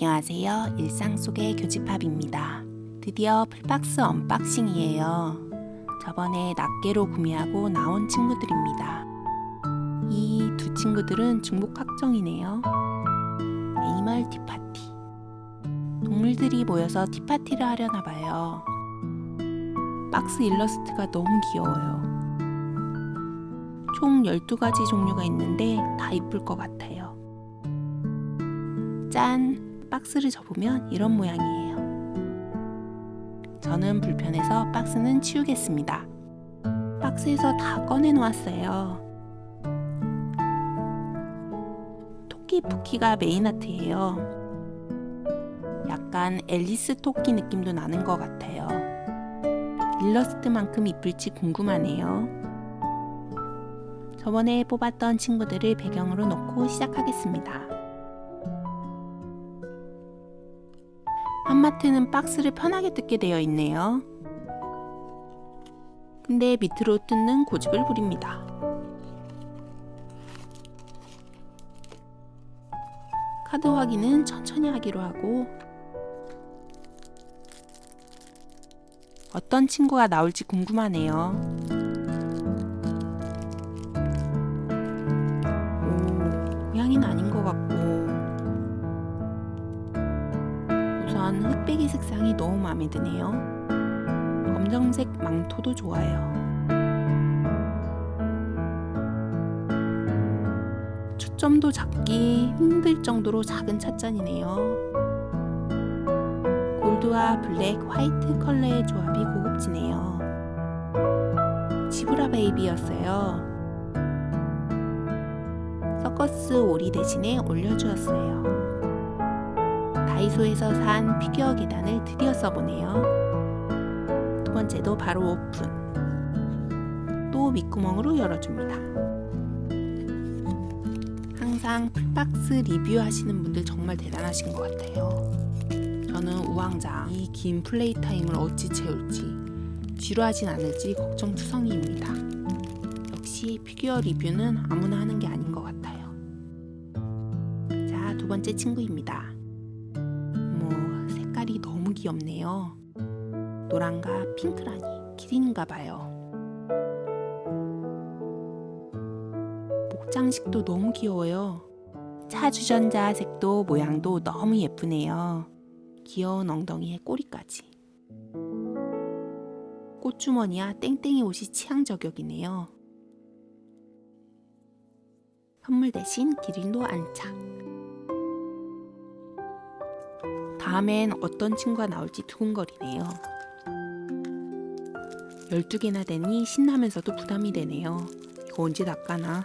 안녕하세요. 일상 속의 교집합입니다. 드디어 풀박스 언박싱이에요. 저번에 낱개로 구매하고 나온 친구들입니다. 이 두 친구들은 중복 확정이네요. 애니멀 티파티. 동물들이 모여서 티파티를 하려나 봐요. 박스 일러스트가 너무 귀여워요. 총 12가지 종류가 있는데 다 이쁠 것 같아요. 짠! 박스를 접으면 이런 모양이에요. 저는 불편해서 박스는 치우겠습니다. 박스에서 다 꺼내 놓았어요. 토끼 푸키가 메인 아트예요. 약간 앨리스 토끼 느낌도 나는 것 같아요. 일러스트만큼 이쁠지 궁금하네요. 저번에 뽑았던 친구들을 배경으로 놓고 시작하겠습니다. 한마트는 박스를 편하게 뜯게 되어 있네요. 근데 밑으로 뜯는 고집을 부립니다. 카드 확인은 천천히 하기로 하고 어떤 친구가 나올지 궁금하네요. 마음에 드네요. 검정색 망토도 좋아요. 초점도 잡기 힘들 정도로 작은 찻잔이네요. 골드와 블랙, 화이트 컬러의 조합이 고급지네요. 지브라 베이비였어요. 서커스 오리 대신에 올려주었어요. 다이소에서 산 피규어 계단을 드디어 써보네요. 두 번째도 바로 오픈. 또 밑구멍으로 열어줍니다. 항상 풀박스 리뷰하시는 분들 정말 대단하신 것 같아요. 저는 우왕좌 이긴 플레이 타임을 어찌 채울지 지루하진 않을지 걱정투성이입니다. 역시 피규어 리뷰는 아무나 하는 게 아닌 것 같아요. 자, 두 번째 친구입니다. 귀엽네요. 노란과 핑크라니 기린인가 봐요. 목장식도 너무 귀여워요. 차 주전자 색도 모양도 너무 예쁘네요. 귀여운 엉덩이에 꼬리까지. 꽃주머니와 땡땡이 옷이 취향 저격이네요. 선물 대신 기린도 안착. 다음엔 어떤 친구가 나올지 두근거리네요. 12개나 되니 신나면서도 부담이 되네요. 이거 언제 낚아나?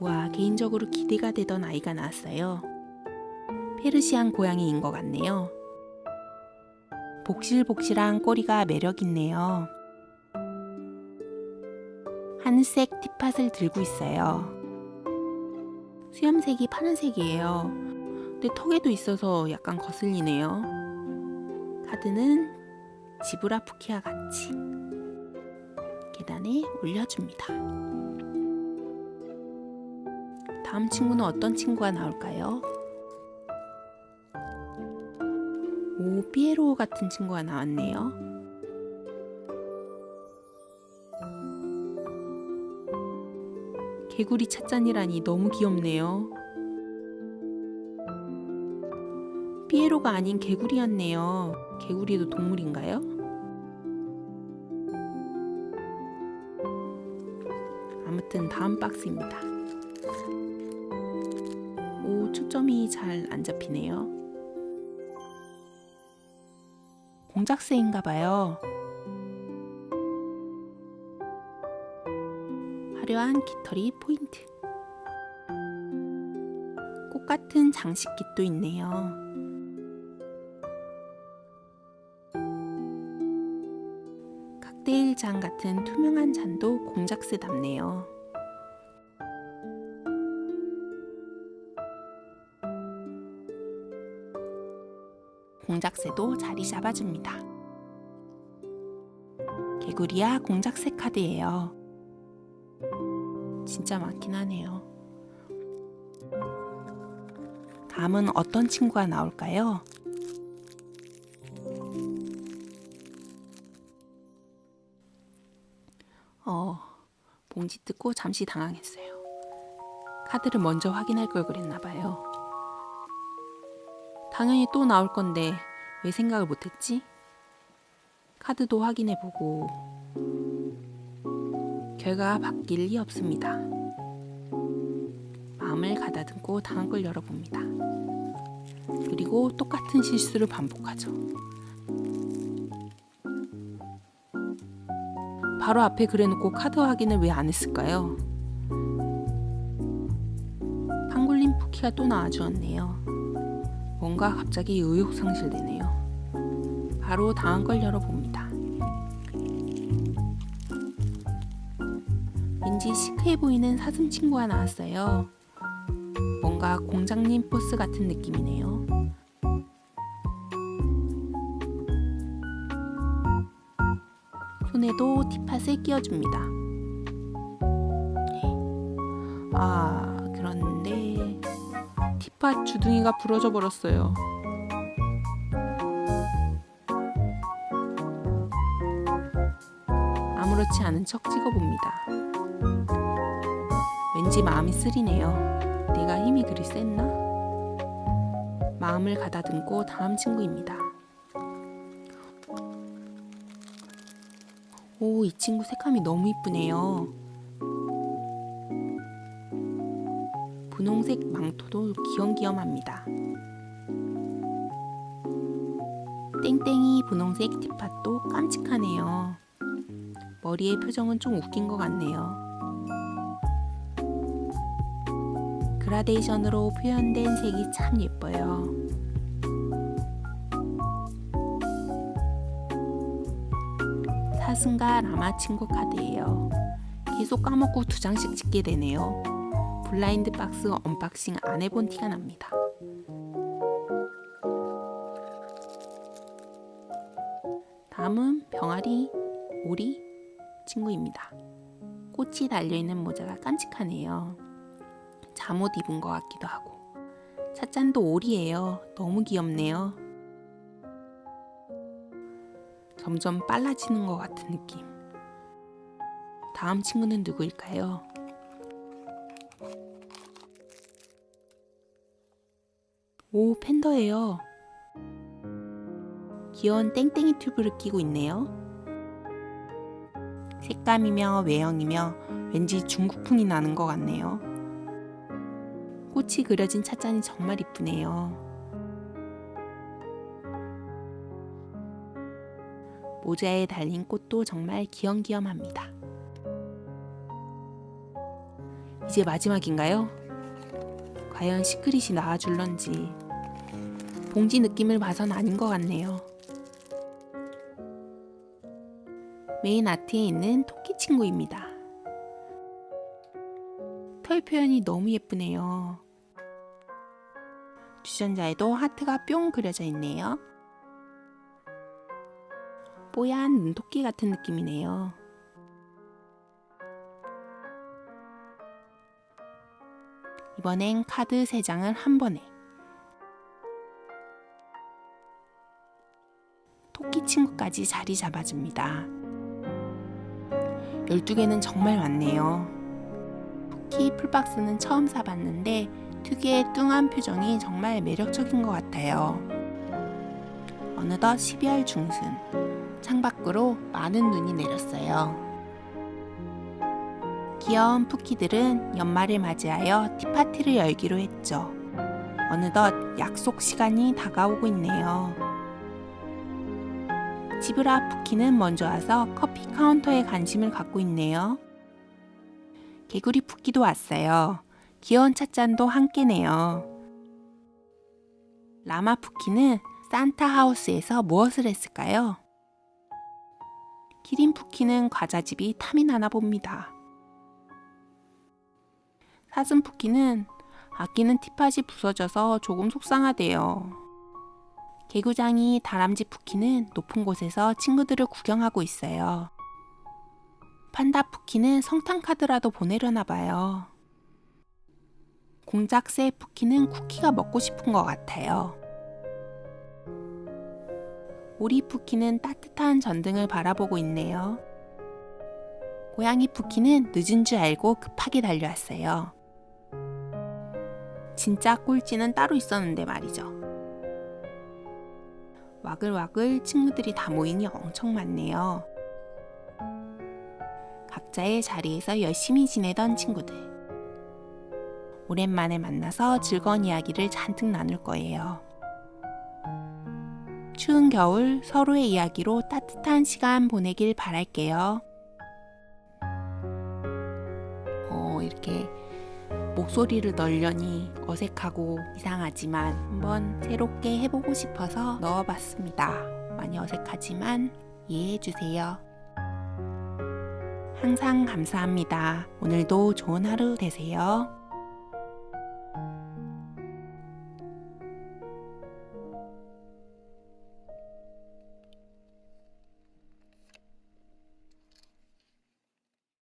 와, 개인적으로 기대가 되던 아이가 나왔어요. 페르시안 고양이인 것 같네요. 복실복실한 꼬리가 매력있네요. 하늘색 티팟을 들고 있어요. 수염색이 파란색이에요. 근데 턱에도 있어서 약간 거슬리네요. 카드는 지브라 푸키와 같이 계단에 올려줍니다. 다음 친구는 어떤 친구가 나올까요? 오, 피에로 같은 친구가 나왔네요. 개구리 찻잔이라니 너무 귀엽네요. 피에로가 아닌 개구리였네요. 개구리도 동물인가요? 아무튼 다음 박스입니다. 오, 초점이 잘 안 잡히네요. 공작새인가 봐요. 화려한 깃털이 포인트. 꽃 같은 장식깃도 있네요. 칵테일 잔 같은 투명한 잔도 공작새답네요. 공작새도 자리 잡아줍니다. 개구리야 공작새 카드예요. 진짜 많긴 하네요. 다음은 어떤 친구가 나올까요? 봉지 뜯고 잠시 당황했어요. 카드를 먼저 확인할 걸 그랬나 봐요. 당연히 또 나올 건데 왜 생각을 못했지? 카드도 확인해 보고 결과가 바뀔 리 없습니다. 마음을 가다듬고 다음 걸 열어봅니다. 그리고 똑같은 실수를 반복하죠. 바로 앞에 그래놓고 카드 확인을 왜 안 했을까요? 팡굴린 푸키가 또 나와주었네요. 뭔가 갑자기 의욕 상실되네요. 바로 다음 걸 열어봅니다. 왠지 시크해 보이는 사슴 친구가 나왔어요. 뭔가 공장님 포스 같은 느낌이네요. 손에도 티팟을 끼워줍니다. 아, 그런데 티팟 주둥이가 부러져 버렸어요. 아무렇지 않은 척 찍어봅니다. 왠지 마음이 쓰리네요. 내가 힘이 그리 셌나? 마음을 가다듬고 다음 친구입니다. 오, 이 친구 색감이 너무 이쁘네요. 분홍색 망토도 귀염귀염합니다. 땡땡이 분홍색 티팟도 깜찍하네요. 머리의 표정은 좀 웃긴 것 같네요. 그라데이션으로 표현된 색이 참 예뻐요. 사슴과 라마 친구 카드예요. 계속 까먹고 두 장씩 찍게 되네요. 블라인드 박스 언박싱 안 해본 티가 납니다. 다음은 병아리, 오리 친구입니다. 꽃이 달려있는 모자가 깜찍하네요. 잠옷 입은 것 같기도 하고. 찻잔도 오리예요. 너무 귀엽네요. 점점 빨라지는 것 같은 느낌. 다음 친구는 누구일까요? 오, 팬더예요. 귀여운 땡땡이 튜브를 끼고 있네요. 색감이며 외형이며 왠지 중국풍이 나는 것 같네요. 꽃이 그려진 찻잔이 정말 이쁘네요. 모자에 달린 꽃도 정말 귀염귀염합니다. 이제 마지막인가요? 과연 시크릿이 나와줄런지 봉지 느낌을 봐선 아닌 것 같네요. 메인 아트에 있는 토끼 친구입니다. 털 표현이 너무 예쁘네요. 주전자에도 하트가 뿅 그려져 있네요. 뽀얀 눈토끼 같은 느낌이네요. 이번엔 카드 3장을 한 번에. 토끼 친구까지 자리 잡아줍니다. 12개는 정말 많네요. 토끼 풀박스는 처음 사봤는데 특유의 뚱한 표정이 정말 매력적인 것 같아요. 어느덧 12월 중순. 창밖으로 많은 눈이 내렸어요. 귀여운 푸키들은 연말을 맞이하여 티파티를 열기로 했죠. 어느덧 약속 시간이 다가오고 있네요. 지브라 푸키는 먼저 와서 커피 카운터에 관심을 갖고 있네요. 개구리 푸키도 왔어요. 귀여운 찻잔도 함께네요. 라마 푸키는 산타 하우스에서 무엇을 했을까요? 키린 푸키는 과자집이 탐이 나나 봅니다. 사슴 푸키는 아끼는 티팟이 부서져서 조금 속상하대요. 개구장이 다람쥐 푸키는 높은 곳에서 친구들을 구경하고 있어요. 판다 푸키는 성탄 카드라도 보내려나 봐요. 공작새 푸키는 쿠키가 먹고 싶은 것 같아요. 오리 푸키는 따뜻한 전등을 바라보고 있네요. 고양이 푸키는 늦은 줄 알고 급하게 달려왔어요. 진짜 꼴찌는 따로 있었는데 말이죠. 와글와글 친구들이 다 모이니 엄청 많네요. 각자의 자리에서 열심히 지내던 친구들. 오랜만에 만나서 즐거운 이야기를 잔뜩 나눌 거예요. 추운 겨울 서로의 이야기로 따뜻한 시간 보내길 바랄게요. 어, 이렇게 목소리를 넣으려니 어색하고 이상하지만 한번 새롭게 해보고 싶어서 넣어봤습니다. 많이 어색하지만 이해해주세요. 항상 감사합니다. 오늘도 좋은 하루 되세요.